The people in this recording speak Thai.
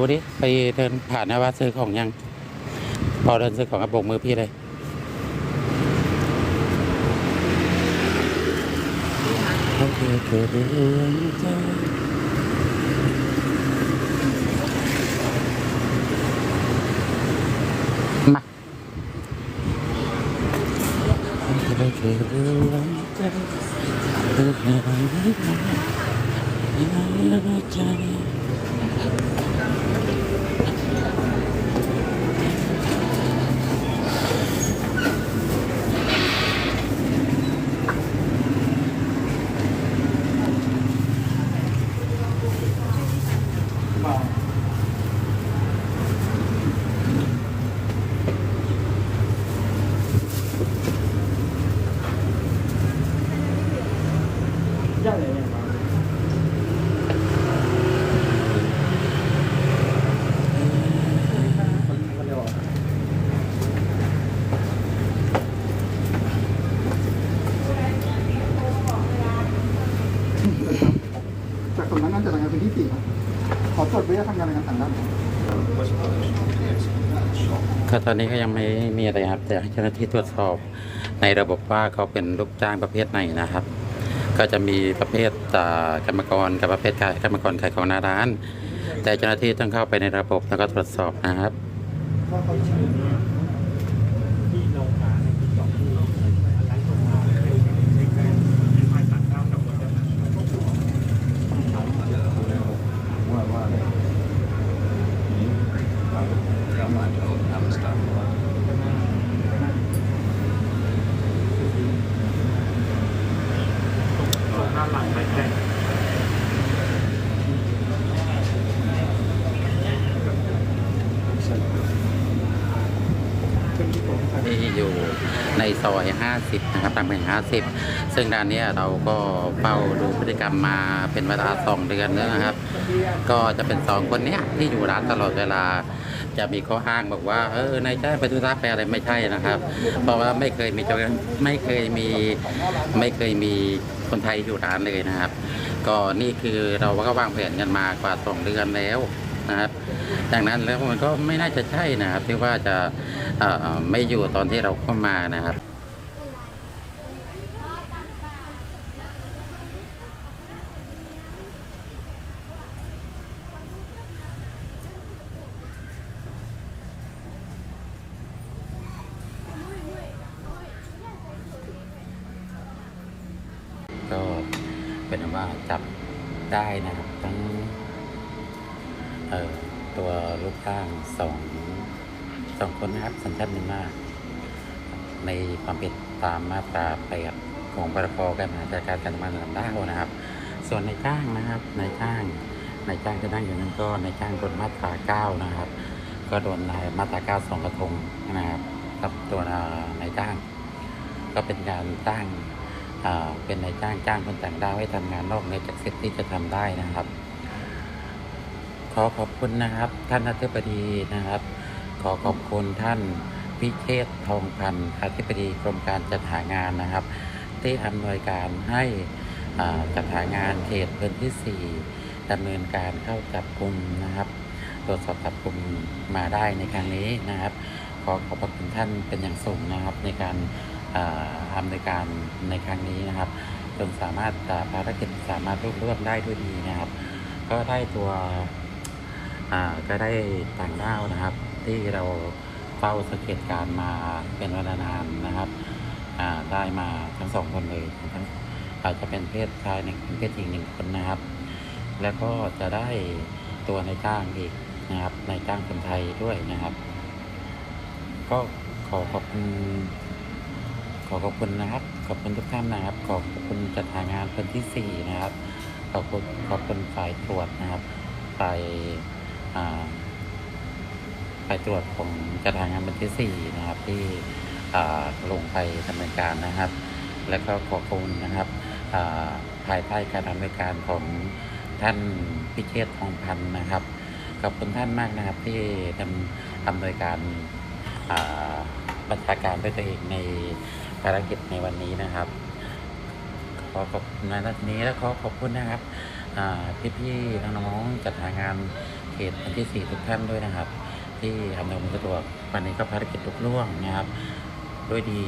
ดูดิไปเดินผ่านน้าวัดซื้อของยัง พอเดินซื้อของกระโบกมือพี่เลยโอเคเธอเรื่องใจมาเธอเธอเรื่องใจเธอเธอเรื่องใจ จากสำนักงานจัดงานพื้นที่สี่ครับขอจดไว้ว่าทำงานในงานต่างด้าวครับก็ตอนนี้ก็ยังไม่มีอะไรครับ แต่ให้เจ้าหน้าที่ตรวจสอบในระบบว่าเขาเป็นลูกจ้างประเภทไหนนะครับ ก็จะมีประเภทอ่ากรรมกรกับประเภทขายกรรมกรขายของหน้าร้าน แต่เจ้าหน้าที่ต้องเข้าไปในระบบแล้วก็ตรวจสอบนะครับ ว่าเขาใช้ ที่โรงงานในที่สองที่อะไรโรงงานในในแกนในภายต่างด้าวกับคนนั้น ว่าว่าอะไร ตรงหน้าหลังไปแกนที่อยู่ในซอย 50 นะครับตามแห่ง50 ซึ่งด้านนี้เราก็เฝ้าดูพฤติกรรมมาเป็นเวลา 2 เดือนแล้วนะครับ ก็จะเป็น2คนนี้ที่อยู่ร้านตลอดเวลา จะมีข้อห้างบอกว่าเออนายจ้างไปธุระไปอะไรไม่ใช่นะครับ เพราะว่าไม่เคยมีเจ้าไม่เคยมีไม่เคยมีคนไทยอยู่ร้านเลยนะครับ ก็นี่คือเราก็วางแผนกันมากว่าสองเดือนแล้วนะครับดังนั้นแล้วมันก็ไม่น่าจะใช่นะครับที่ว่าจะไม่อยู่ตอนที่เราเข้ามานะครับ ก็เป็นว่าจับได้นะครับทั้งตัวลูกจ้างสองสองคนนะครับ สัญชาติเมียนมาในความผิดตามมาตราแปดของพรบการบริหารจัดการการทำงานลำด้าวนะครับ ส่วนในจ้างนะครับในจ้างในจ้างจะนั่งอยู่นั้นก็ในจ้างโดนมาตราเก้านะครับ ก็โดนนมาตราเก้าสองกระทงนะครับกับตัวในจ้าง ก็เป็นการจ้าง เป็นนายจ้างจ้างคนต่างด้าวให้ทำงานนอกเหนือจากสิทธิ์ที่จะทำได้นะครับ ขอขอบคุณนะครับ ท่านอธิบดีนะครับ ขอขอบคุณท่านพิเชษทองพันธ์อธิบดีกรมการจัดหางานนะครับ ที่อำนวยการให้จัดหางานเขตพื้นที่ 4ดำเนินการเข้าจับกลุ่มนะครับตรวจสอบจับกลุ่มมาได้ในครั้งนี้นะครับ ขอขอบพระคุณท่านเป็นอย่างสูงนะครับในการ อ่าอำนการในครั้งนี้นะครับ จนสามารถภารกิจสามารถรุ่ร่วมได้ด้วยดีนะครับ ก็ได้ตัวอ่าก็ได้ต่างด้าวนะครับ ที่เราเฝ้าสังเกตการมาเป็นเวลานานนะครับอ่าได้มาทั้งสองคนเลยทั้งอาจจะเป็นเพศชายหนึ่งเป็นเพศหญิงหนึ่งคนนะครับ แล้วก็จะได้ตัวนายจ้างอีกนะครับนายจ้างคนไทยด้วยนะครับ ก็ขอขอบคุณ ขอขอบคุณนะครับ ขอบคุณทุกท่านนะครับ ขอขอบคุณจัดหางานคนที่สี่นะครับ ขอบคุณขอบคุณฝ่ายตรวจนะครับฝ่ายอ่าฝ่ายตรวจของจัดหางานวันที่สี่นะครับ ที่ลงไปดำเนินการนะครับ และก็ขอบคุณนะครับภายใต้การดำเนินการของท่านพิเชษทองพันธ์นะครับ ขอบคุณท่านมากนะครับที่ดำดำเนินการบัญชาการด้วยตัวเองใน ภารกิจในวันนี้นะครับ ขอขอบคุณในนัดนี้และขอขอบคุณนะครับพี่พี่ๆน้องๆจัดหางานเขตอันที่ 4 ทุกท่านด้วยนะครับ ที่อำนวยความสะดวกวันนี้ก็ภารกิจลุล่วงนะครับ ด้วยดี